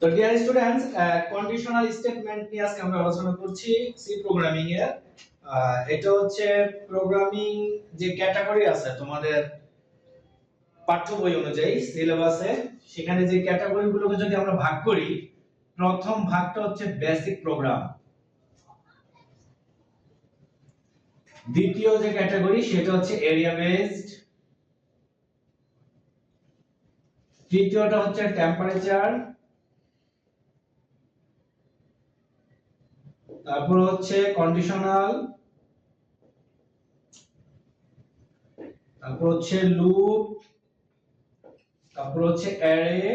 তো dear students conditional statement নিয়ে আজকে আমরা আলোচনা করছি সি প্রোগ্রামিং এর। এটা হচ্ছে প্রোগ্রামিং যে ক্যাটাগরি আছে তোমাদের পাঠ্য বই অনুযায়ী সিলেবাসে সেখানে যে ক্যাটাগরি গুলোকে যদি আমরা ভাগ করি, প্রথম ভাগটা হচ্ছে বেসিক প্রোগ্রাম দ্বিতীয় যে ক্যাটাগরি সেটা হচ্ছে এরিয়া বেসড তৃতীয়টা হচ্ছে টেম্পারেচার তারপর হচ্ছে কন্ডিশনাল তারপর হচ্ছে লুপ তারপর হচ্ছে অ্যারে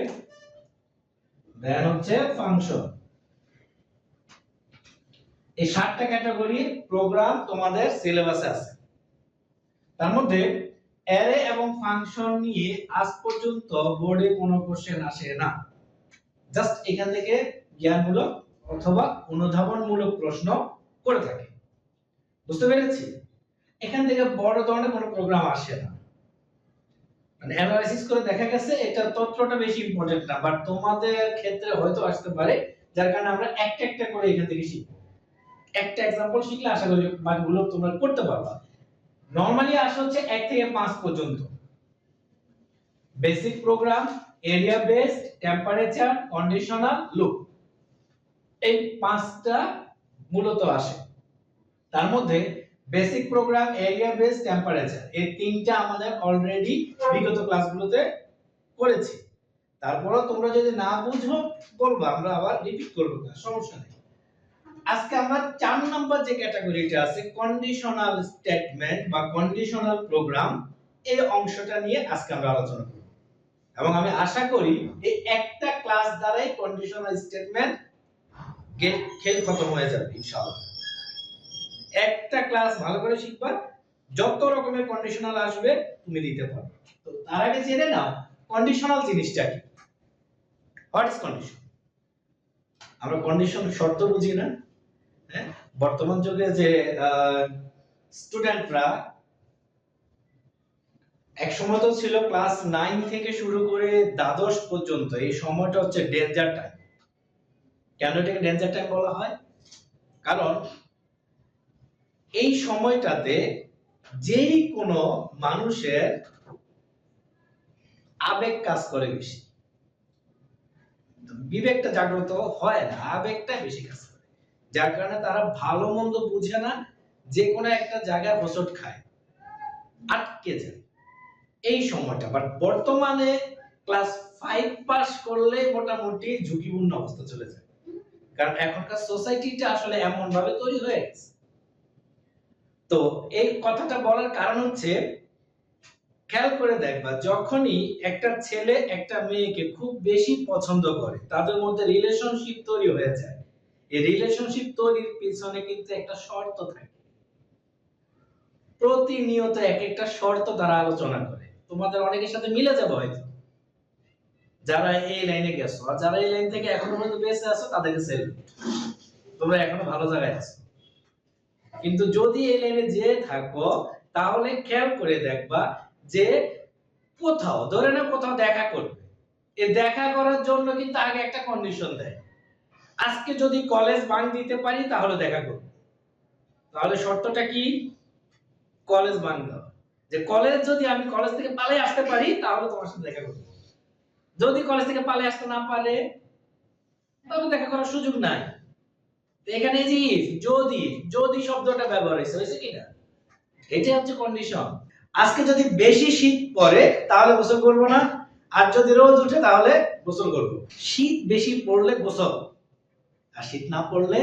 দেন হচ্ছে ফাংশন এই সাতটা ক্যাটাগরি প্রোগ্রাম তোমাদের সিলেবাসে আছে। তার মধ্যে অ্যারে এবং ফাংশন নিয়ে আজ পর্যন্ত বোর্ডে কোনো কোশ্চেন আসে না। জাস্ট এখান থেকে জ্ঞানমূলক অথবা অনুধাবনমূলক প্রশ্ন করে থাকে। বুঝতে পেরেছি? এখান থেকে বড় ধরনের কোনো প্রোগ্রাম আসে না। মানে অ্যানালাইসিস করে দেখা গেছে এটা তথ্যটা বেশি ইম্পর্টেন্ট না বাট তোমাদের ক্ষেত্রে হয়তো আসতে পারে, যার কারণে আমরা একটা একটা করে এখান থেকে শিখব। একটা এক্সাম্পল শিখলে আশা করি বাকিগুলো তোমরা করতে পারবা। নরমালি আসে হচ্ছে এক থেকে পাঁচ পর্যন্ত। Basic program area based temperature conditional loop এই পাঁচটা মূলত আসে। তার মধ্যে basic program area base temperature এই তিনটা আমাদের অলরেডি বিগত ক্লাসগুলোতে করেছি। তারপরও তোমরা যদি না বুঝো, বলব, আমরা আবার রিপিট করব না সমস্যা নেই। আজকে আমরা চার নাম্বার যে ক্যাটাগরিটা আছে কন্ডিশনাল স্টেটমেন্ট বা কন্ডিশনাল প্রোগ্রাম এই অংশটা নিয়ে আজকে আমরা আলোচনা করব। এবং আমি আশা করি এই একটা ক্লাস দ্বারাই কন্ডিশনাল স্টেটমেন্ট খেল খতম হয়ে যাবে, ইনশাআল্লাহ। একটা ক্লাস ভালো করে শিখবা, যত রকমের কন্ডিশনাল আসবে, তুমি দিতে পারবে। তো তার আগে জেনে নাও কন্ডিশনাল জিনিসটা কি? হোয়াট ইজ কন্ডিশন আমরা কন্ডিশন শর্ত বুঝি না হ্যাঁ? বর্তমান যুগে যে স্টুডেন্টরা এক সময় তো ছিল ক্লাস নাইন থেকে শুরু করে দ্বাদশ পর্যন্ত, এই সময়টা হচ্ছে ডেঞ্জার টাইম কেন এটাকে ডেঞ্জার টাইম বলা হয়? কারণ এই সময়টাতে যেই কোনো মানুষের আবেগ কাজ করে বেশি। বিবেকটা জাগ্রত হয় না আবেগটা বেশি কাজ করে। যার কারণে তারা ভালো মন্দ বুঝে না, যে কোনো একটা জায়গায় হোঁচট খায়, আটকে যায়। এই সময়টা বাট বর্তমানে ক্লাস ফাইভ পাস করলে মোটামুটি ঝুঁকিপূর্ণ অবস্থা চলে যায়। কারণ এখনকার সোসাইটিটা আসলে এমন ভাবে তৈরি হয়ে গেছে। তো এই কথাটা বলার কারণ হচ্ছে, খেয়াল করে দেখবা, যখনই একটা ছেলে একটা মেয়েকে খুব বেশি পছন্দ করে, তাদের মধ্যে রিলেশনশিপ তৈরি হয়ে যায়। এই রিলেশনশিপ তৈরির পিছনে কিন্তু একটা শর্ত থাকে। প্রতিনিয়ত এক একটা শর্ত তারা আলোচনা করে। তোমাদের অনেকের সাথে মিলে যাবে হয়তো। যারা এই লাইনে গেছো আর যারা এই লাইন থেকে এখনও পর্যন্ত বেঁচে আছো, তাদেরকে সেলুট তোমরা এখনও ভালো জায়গায় আছো। কিন্তু যদি এই লাইনে যে থাকো, তাহলে খেয়াল করে দেখবা যে কোথাও, ধরে না কোথাও দেখা করবে। এই দেখা করার জন্য কিন্তু আগে একটা কন্ডিশন দেয়। আজকে যদি কলেজ বাং দিতে পারি, তাহলে দেখা করবে। তাহলে শর্তটা কি? কলেজ বাং যে কলেজ যদি আমি কলেজ থেকে পালিয়ে আসতে পারি, তাহলে তোমার সাথে দেখা করব। যদি কলেজ থেকে পালিয়ে আসতে না পারে তাহলে দেখা করার সুযোগ নাই। এখানে যে if, যদি যদি শব্দটা ব্যবহার হয়েছে হয়েছে কিনা? এটাই হচ্ছে কন্ডিশন আজকে যদি বেশি শীত পড়ে তাহলে গোসল করব না। আর যদি রোদ উঠে তাহলে গোসল করব। শীত বেশি পড়লে গোসল আর শীত না পড়লে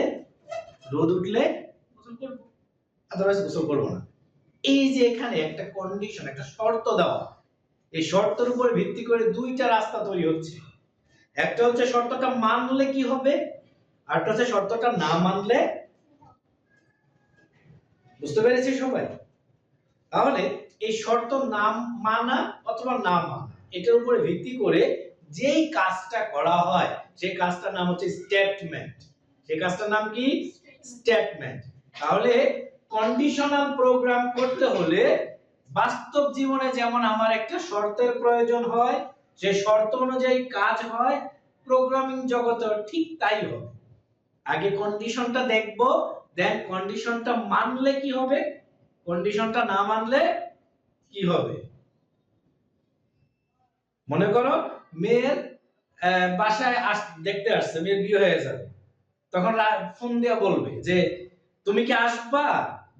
রোদ উঠলে গোসল করব। আদারওয়াইজ গোসল করব না। এই যে এখানে একটা কন্ডিশন একটা শর্ত দেওয়া। এই শর্তের উপর ভিত্তি করে দুইটা রাস্তা তৈরি হচ্ছে। একটা হচ্ছে শর্তটা মানলে কি হবে? আরেকটা হচ্ছে শর্তটা না মানলে বুঝতে পেরেছি সবাই? তাহলে এই শর্ত না মানা অথবা না মানা, এটার উপরে ভিত্তি করে যেই কাজটা করা হয়, সেই কাজটার নাম হচ্ছে স্টেটমেন্ট সেই কাজটার নাম কি? স্টেটমেন্ট তাহলে কন্ডিশনাল প্রোগ্রাম করতে হলে বাস্তব জীবনে যেমন আমার একটা শর্তের প্রয়োজন হয়, যে শর্ত অনুযায়ী কাজ হয় প্রোগ্রামিং জগতে ঠিক তাই হবে। আগে কন্ডিশনটা দেখব দেন কন্ডিশনটা মানলে কি হবে? কন্ডিশনটা না মানলে কি হবে? মনে করো, মেয়ের বাসায় আস, দেখতে আসছে, মেয়ের বিয়ে হয়ে যাবে। তখন ফোন দিয়া বলবে যে, তুমি কি আসবা?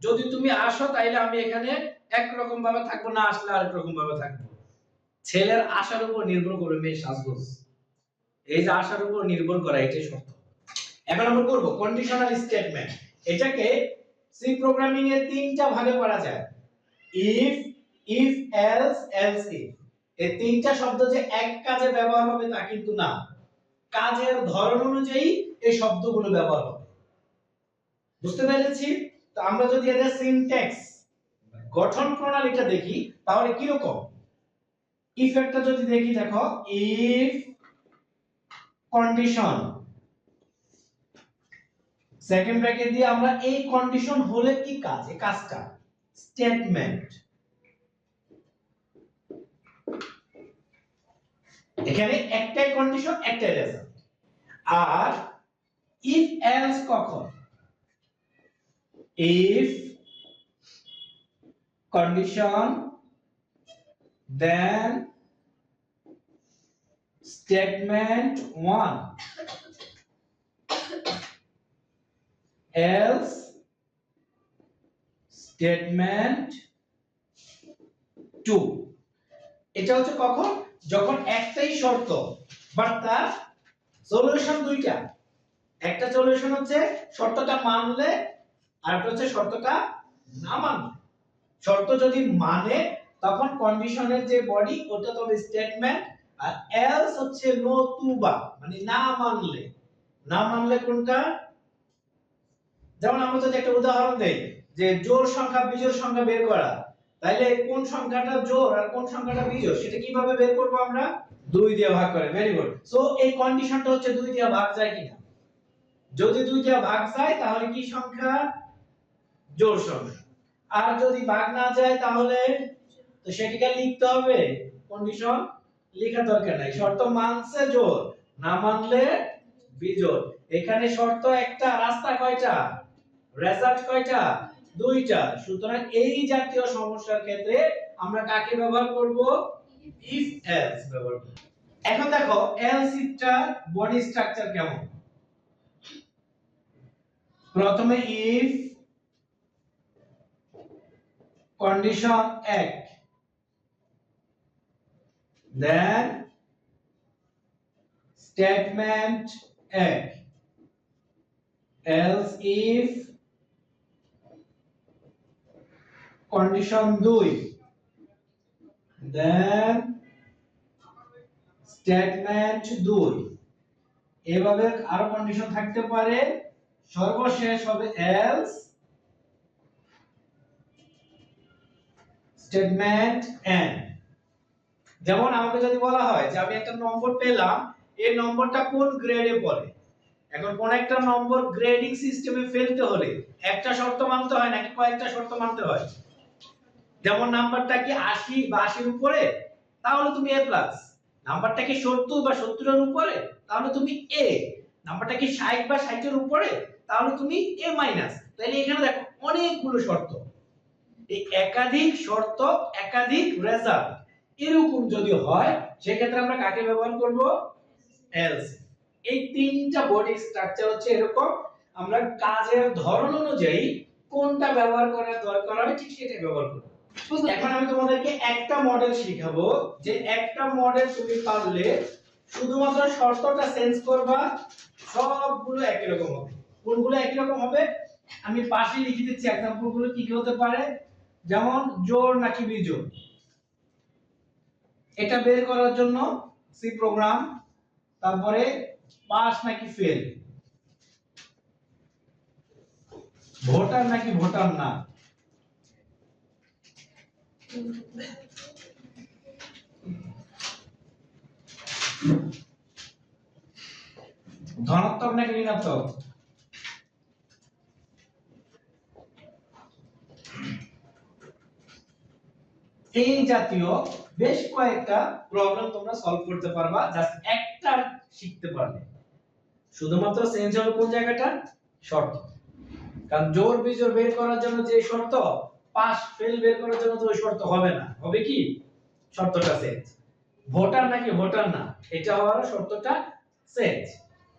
যদি তুমি আসো তাইলে আমি এখানে একরকম ভাবে থাকব না আসলে আরেক রকম ভাবে থাকব? ছেলের আশার উপর নির্ভর করে মেয়ে সাজগোজ। এই যে আশার উপর নির্ভর করা, এটাই শর্ত। এখন আমরা করব কন্ডিশনাল স্টেটমেন্ট এটাকে সি প্রোগ্রামিং এর তিনটা ভাগে করা যায়। If if else else if এই তিনটা শব্দ যে এক কাজে ব্যবহার হবে তা কিন্তু না। কাজের ধরন অনুযায়ী এই শব্দগুলো ব্যবহার হবে। বুঝতে পেরেছি? তো আমরা যদি এদের সিনট্যাক্স গঠন প্রণালীটা দেখি, তাহলে কি রকম? একটা যদি দেখি, দেখো ইফ কন্ডিশন সেকেন্ড ব্র্যাকেট দিয়ে আমরা এই কন্ডিশন হলে কি কাজ? এই কাজটা। স্টেটমেন্ট এখানে একটাই কন্ডিশন একটাই রেজাল্ট আর ইফ এলস কখন? If condition then statement 1 else, statement 2 এটা হচ্ছে কখন? যখন একটাই শর্ত বাট তার সলিউশন দুইটা। একটা সলিউশন হচ্ছে শর্তটা মানলে, আর একটা হচ্ছে শর্তটা না মানলে। শর্ত যদি মানে তখন কন্ডিশনের যে বডি ওটা তবে স্টেটমেন্ট আর এলস হচ্ছে নতুবা মানে না মানলে। না মানলে কোনটা? যেমন আমরা যদি একটা উদাহরণ দেই, যে জোড় সংখ্যা, বিজোড় সংখ্যা বের করা, তাইলে কোন সংখ্যাটা জোর আর কোন সংখ্যাটা বিজোড়, সেটা কীভাবে বের করব আমরা? দুই দিয়ে ভাগ করে ভেরি গুড সো এই কন্ডিশনটা হচ্ছে দুই দিয়ে ভাগ যায় কিনা? যদি দুই দিয়ে ভাগ যায়, তাহলে কি সংখ্যা? জোর সংখ্যা। আর যদি ভাগ না যায় তাহলে তো সেটিকে লিখতে হবে। কন্ডিশন লেখা দরকার নাই। শর্ত মানছে জোর, না মানলে বিজোড়। এখানে শর্ত একটা, রাস্তা কয়টা? রেজাল্ট কয়টা? দুইটা। সুতরাং এই জাতীয় সমস্যার ক্ষেত্রে আমরা কাকে ব্যবহার করব? ইফ এলস ব্যবহার করব। এখন দেখো এলস ইফটা বডি স্ট্রাকচার কেমন? প্রথমে ইফ কন্ডিশন এক then statement এক else if condition দুই then statement দুই এভাবে আরও কন্ডিশন থাকতে পারে সর্বশেষ হবে else স্টেটমেন্ট এন্ড যেমন আমাকে যদি বলা হয় যে আমি একটা নম্বর পেলাম, এই নম্বরটা কোন গ্রেডে পড়ে? এখন কোন একটা নম্বর গ্রেডিং সিস্টেমে ফেলতে হলে একটা শর্ত মানতে হয় নাকি কয়েকটা শর্ত মানতে হয়? যেমন নাম্বারটা কি 80 বা 80 এর উপরে? তাহলে তুমি এ প্লাস নাম্বারটা কি 70 বা 70 এর উপরে? তাহলে তুমি এ নাম্বারটা কি 60 বা 60 এর উপরে? তাহলে তুমি এ মাইনাস তাহলে এখানে দেখো অনেকগুলো শর্ত। একাধিক শর্ত একাধিক রেজাল্ট এরকম যদি হয় সেক্ষেত্রে আমরা কাকে ব্যবহার করব? এলস এই তিনটা বডি স্ট্রাকচার হচ্ছে এরকম। আমরা কাজের ধরন অনুযায়ী কোনটা ব্যবহার করার দরকার হয় ঠিক সেটাই ব্যবহার করব। এখন আমি তোমাদেরকে একটা মডেল শিখাবো যে একটা মডেল তুমি পারলে শুধুমাত্র শর্তটা চেঞ্জ করবা সবগুলো একই রকম হবে। কোনগুলো একই রকম হবে? আমি পাশে লিখে দিচ্ছি এক্সাম্পলগুলো কি কি হতে পারে? যেমন জোড় নাকি বিজোড়। এটা বের করার জন্য সি প্রোগ্রাম তারপরে পাস নাকি ফেল ভোটার নাকি ভোটার না। ধনাত্মক নাকি ঋণাত্মক? এই জাতীয় বেশ কয়েকটা প্রবলেম তোমরা সলভ করতে পারবা জাস্ট একটা শিখতে পারলে। শুধুমাত্র চেঞ্জ হবে কোন জায়গাটা? শর্ত। কারণ জোর বিজোর বের করার জন্য যে শর্ত পাস ফেল বের করার জন্য তো ওই শর্ত হবে না। হবে কি? শর্তটা চেঞ্জ ভোটার নাকি ভোটার না, এটা হওয়ার শর্তটা চেঞ্জ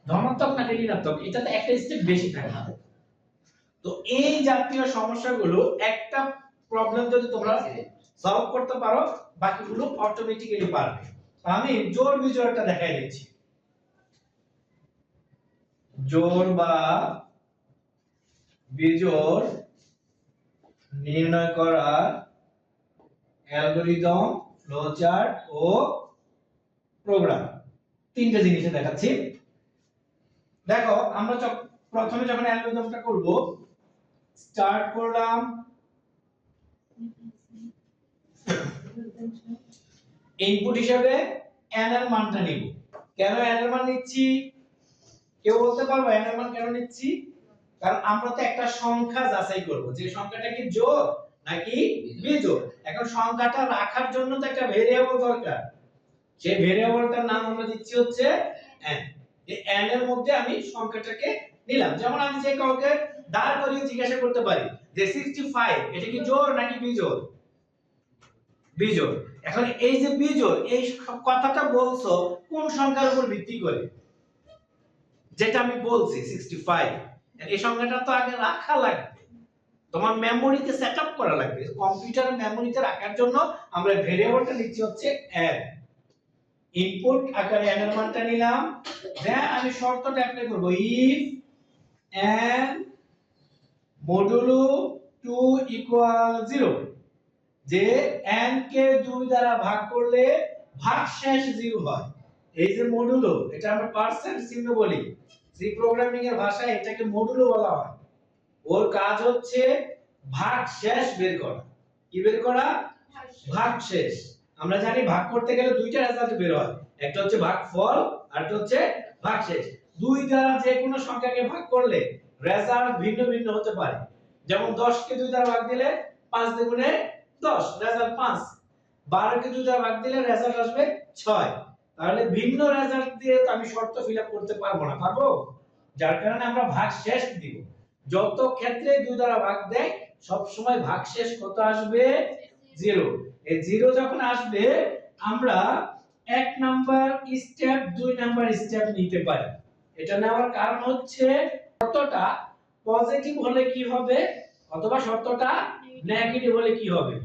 ধনাত্মক নাকি ঋণাত্মক এটাতে একটা স্টেপ বেশি থাকে না। তো এই জাতীয় সমস্যাগুলো একটা প্রবলেম যদি তোমরা সলভ করতে পারো, বাকিগুলো অটোমেটিক্যালি পারবে। আমি জোর বিজোড়টা দেখাই দিচ্ছি। জোর বা বিজোড় নির্ণয় করার অ্যালগরিদম ফ্লোচার্ট ও প্রোগ্রাম তিনটে জিনিসে দেখাচ্ছি। দেখো, আমরা প্রথমে যখন অ্যালগরিদমটা করব স্টার্ট করলাম ইনপুট হিসেবে n এর মানটা নিব। কেন n এর মান নিচ্ছি? কেউ বলতে পারবে n এর মান কেন নিচ্ছি? কারণ আমরা তো একটা সংখ্যা যাচাই করব। যে সংখ্যাটা কি জোড় নাকি বিজোড়? এখন সংখ্যাটা রাখার জন্য তো একটা ভেরিয়েবল দরকার। সেই ভেরিয়েবলটার নাম আমরা দিচ্ছি হচ্ছে n এই n এর মধ্যে আমি সংখ্যাটাকে নিলাম। যেমন আমি যে কাউকে দাঁড় করিয়ে জিজ্ঞাসা করতে পারি যে 65 এটা কি জোড় নাকি বিজোড়? বিজোড়। এখন এই যে বিজোড়, এই কথাটা বলছো, কোন সংখ্যার উপর ভিত্তি করে? যেটা আমি বলছি 65 এই সংখ্যাটা তো আগে রাখা লাগবে। তোমার মেমোরিতে সেটআপ করা লাগবে। কম্পিউটার মেমোরিতে রাখার জন্য আমরা ভেরিয়েবলটা নিচ্ছি হচ্ছে n ইনপুট আকারে n এর মানটা নিলাম। দেন আমি শর্তটা অ্যাপ্লাই করব। ইফ n মডুলো 2 ইকুয়াল 0 যে n কে 2 দ্বারা ভাগ করলে ভাগশেষ 0 হয়। এই যে মডুলো এটা আমরা পার্সেন্ট চিহ্ন বলি। সি প্রোগ্রামিং এর ভাষায় এটাকে মডুলো বলা হয়। ওর কাজ হচ্ছে ভাগশেষ বের করা। কি বের করা? ভাগশেষ। আমরা জানি ভাগ করতে গেলে দুইটা রেজাল্ট বের হয়। একটা হচ্ছে ভাগফল আর একটা হচ্ছে ভাগশেষ। দুই দ্বারা যে কোনো সংখ্যাকে ভাগ করলে রেজাল্ট ভিন্ন ভিন্ন হতে পারে। যেমন 10 কে দুই দ্বারা ভাগ দিলে 5 দ্বিগুণে 10 রেজাল্ট 5 12 কে দুই ভাগ দিলে রেজাল্ট আসবে 6 তাহলে ভিন্ন রেজাল্ট দিয়ে তো আমি শর্ত ফিল করতে পারব না, পারব? যার কারণে আমরা ভাগশেষ দিব। যত ক্ষেত্রে দুই দ্বারা ভাগ দেয় সব সময় ভাগশেষ কত আসবে? জিরো এই জিরো যখন আসবে, আমরা এক নাম্বার স্টেপ দুই নাম্বার স্টেপ নিতে পারি। এটা নেওয়ার কারণ হচ্ছে শর্তটা পজিটিভ হলে কি হবে? অথবা শর্তটা নেগেটিভ হলে কি হবে?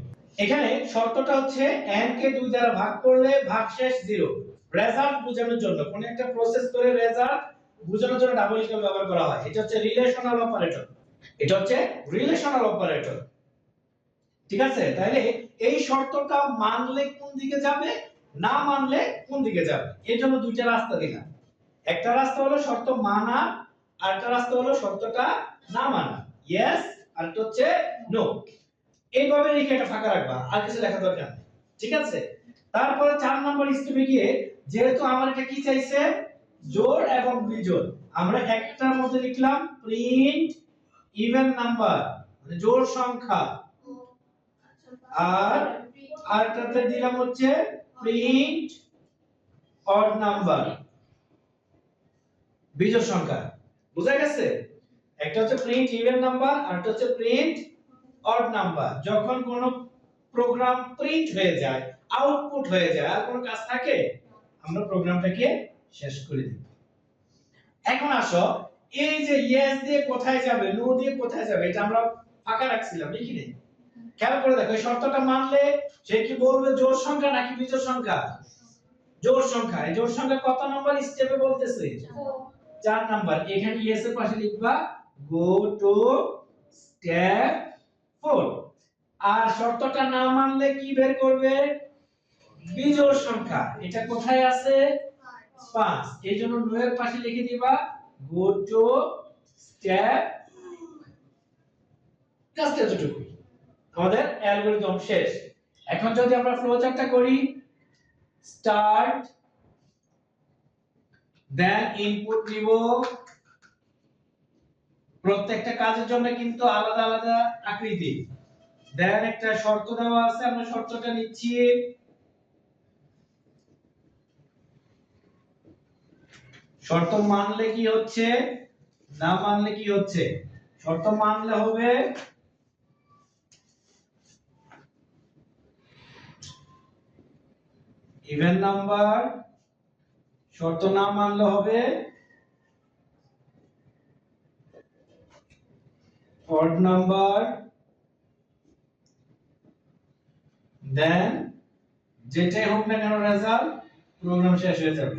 এখানে শর্তটা হচ্ছে n কে দুই দ্বারা ভাগ করলে ভাগশেষ জিরো রেজাল্ট বোঝানোর জন্য, কোন একটা প্রসেস করে রেজাল্ট বোঝানোর জন্য ডাবল ইকুয়াল ব্যবহার করা হয়। এটা হচ্ছে রিলেশনাল অপারেটর এটা হচ্ছে রিলেশনাল অপারেটর ঠিক আছে? তাহলে এই শর্তটা মানলে কোন দিকে যাবে? না মানলে কোন দিকে যাবে? এর জন্য দুইটা রাস্তা দিলাম। একটা রাস্তা হলো শর্ত মানা আর একটা রাস্তা হলো শর্তটা না মানা। ইয়েস আর হচ্ছে নো এইভাবে লিখে এটা ফাঁকা রাখবা, আর কিছু লেখা দরকার ঠিক আছে? তারপরে চার নম্বর স্টেপে গিয়ে, যেহেতু আমার এটা কি চাইছে? জোড় এবং বিজোড়। আমরা একটার মধ্যে লিখলাম প্রিন্ট ইভেন নাম্বার মানে জোড় সংখ্যা। আর আরেকটাতে দিলাম হচ্ছে প্রিন্ট অড নাম্বার বিজোড় সংখ্যা। বুঝা গেছে? একটা হচ্ছে প্রিন্ট ইভেন নাম্বার আর একটা হচ্ছে প্রিন্ট অড নাম্বার যখন কোন প্রোগ্রাম প্রিন্ট হয়ে যায় আউটপুট হয়ে যায় আর কোনো কাজ থাকে আমরা প্রোগ্রামটাকে শেষ করে দিই। এখন আসো এই যে ইয়েস দিয়ে কোথায় যাবে নো দিয়ে কোথায় যাবে এটা আমরা ফাঁকা রাখছিলাম লিখি নেই। খেয়াল করে দেখো এই শর্তটা মানলে সে কি বলবে জোড় সংখ্যা নাকি বিজোড় সংখ্যা? জোড় সংখ্যা এই জোড় সংখ্যা কত নম্বর স্টেপে বলতেছে? চার। নাম্বার এখানে ইয়েস এর পাশে লিখবা গো টু স্টেপ 4 আর শর্তটা না মানলে কি বের করবে? বিজোড় সংখ্যা। এটা কোথায় আছে? 5 এই জন্য নো এর পাশে লিখে দিবা গো টু স্টেপ জাস্ট এতটুকু আমাদের অ্যালগরিদম শেষ। এখন যদি আমরা ফ্লো চার্টটা করি স্টার্ট দেন ইনপুট নিব। প্রত্যেকটা কাজের জন্য কিন্তু আলাদা আলাদা আকৃতি। দেন একটা শর্ত দেওয়া আছে, আমরা শর্তটা নিচ্ছি। শর্ত মানলে কি হচ্ছে? না মানলে কি হচ্ছে? শর্ত মানলে হবে ইভেন নাম্বার শর্ত না মানলে হবে odd number দেন যেটাই হোক না কেন রেজাল্ট প্রোগ্রাম শেষ হয়ে যাবে।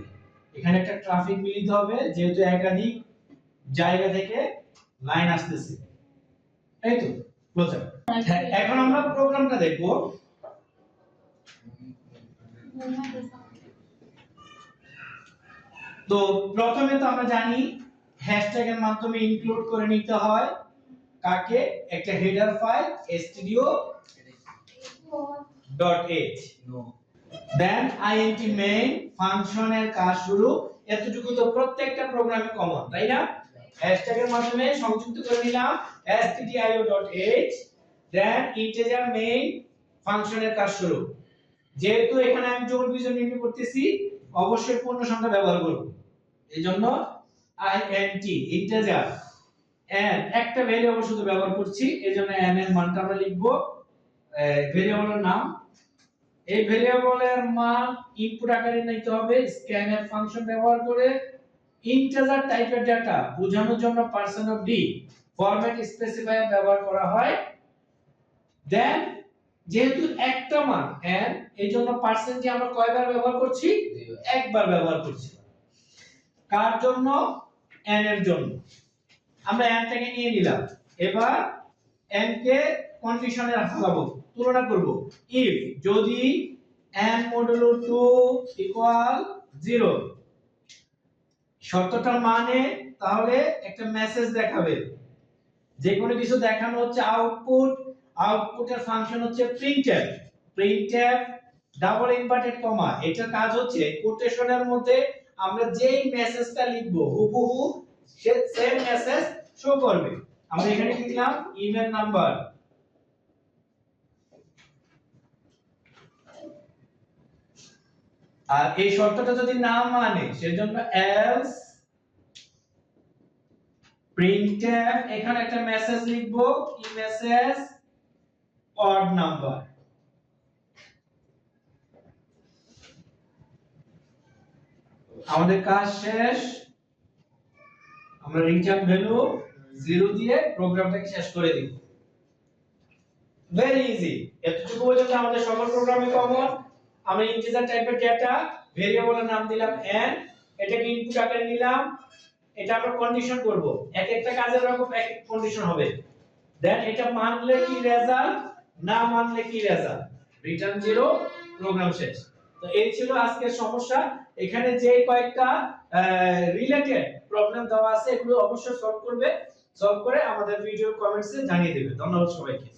এখানে একটা ট্রাফিক মিলিত হবে যেহেতু একাধিক জায়গা থেকে লাইন আসতেছে। তাই তো? বোঝা হ্যাঁ, এখন আমরা প্রোগ্রামটা দেখব। তো প্রথমে তো আমরা জানি হ্যাশট্যাগের মাধ্যমে ইনক্লুড করে নিতে হয়। কাকে? একটা header file stdio.h then int main ফাংশনের কাজ শুরু। এতটুকু তো প্রত্যেকটা প্রোগ্রামে কমন তাই না? হ্যাশট্যাগের মাধ্যমে সংযুক্ত করে নিলাম। Stdio.h দেন ইন্টিজার মেইন ফাংশনের কাজ শুরু। যেহেতু এখানে আমি জোর বিজয় নির্ণয় করতেছি, অবশ্যই পূর্ণ সংখ্যা ব্যবহার করব। এইজন্য int ইন্টিজার n একটা ভেরিয়েবল শুধু ব্যবহার করছি, এজন্য n এর মানটা আমরা লিখব। ভেরিয়েবলের নাম। এই ভেরিয়েবলের মান ইনপুট আকারে নিতে হবে স্ক্যানএফ ফাংশন ব্যবহার করে ইন্টিজার টাইপের ডেটা বোঝানোর জন্য percent of d format specifier ব্যবহার করা হয়। দেন যেহেতু একটা মান n এই জন্য পার্সেন্টটি আমরা কয়বার ব্যবহার করছি? একবার ব্যবহার করছি। কার জন্য? n এর জন্য। আমরা n থেকে নিয়ে নিলাম। এবার n কে কন্ডিশনে রাখাবো। তুলনা করব। If যদি n মডুলো 2 ইকুয়াল 0 শর্তটা মানে তাহলে একটা মেসেজ দেখাবে। যে কোনো কিছু দেখানো হচ্ছে আউটপুট আউটপুটের ফাংশন হচ্ছে printf printf double inverted comma এটা কাজ হচ্ছে কোটেশনের মধ্যে আমরা যেই মেসেজটা লিখব, হুবহু সেম মেসেজ শো করবে। আমরা এখানে কি দিলাম ইভেন নাম্বার আর এই শর্তটা যদি না মানে সেজন্য else printf এখানে একটা মেসেজ লিখব, কি মেসেজ odd নাম্বার আমাদের কাজ শেষ। আমরা রিটার্ন ভ্যালু জিরো দিয়ে প্রোগ্রামটাকে শেষ করে দিব। ভেরি ইজি এতটুকু পর্যন্ত আমাদের সকল প্রোগ্রামে কমন আমরা ইন্টিজার টাইপের ডেটা ভেরিয়েবলের নাম দিলাম n, এটাকে ইনপুট আকারে নিলাম, এটা আমরা কন্ডিশন করব। এক একটা কাজের রকম এক কন্ডিশন হবে। দেন এটা মানলে কি রেজাল্ট না মানলে কি রেজাল্ট রিটার্ন জিরো প্রোগ্রাম শেষ। তো এই ছিল আজকের সমস্যা। এখানে যে কয়েকটা রিলেটেড প্রবলেম দেওয়া আছে, এগুলো অবশ্যই সলভ করবে। সলভ করে আমাদের ভিডিও কমেন্টসে জানিয়ে দেবে। ধন্যবাদ সবাইকে।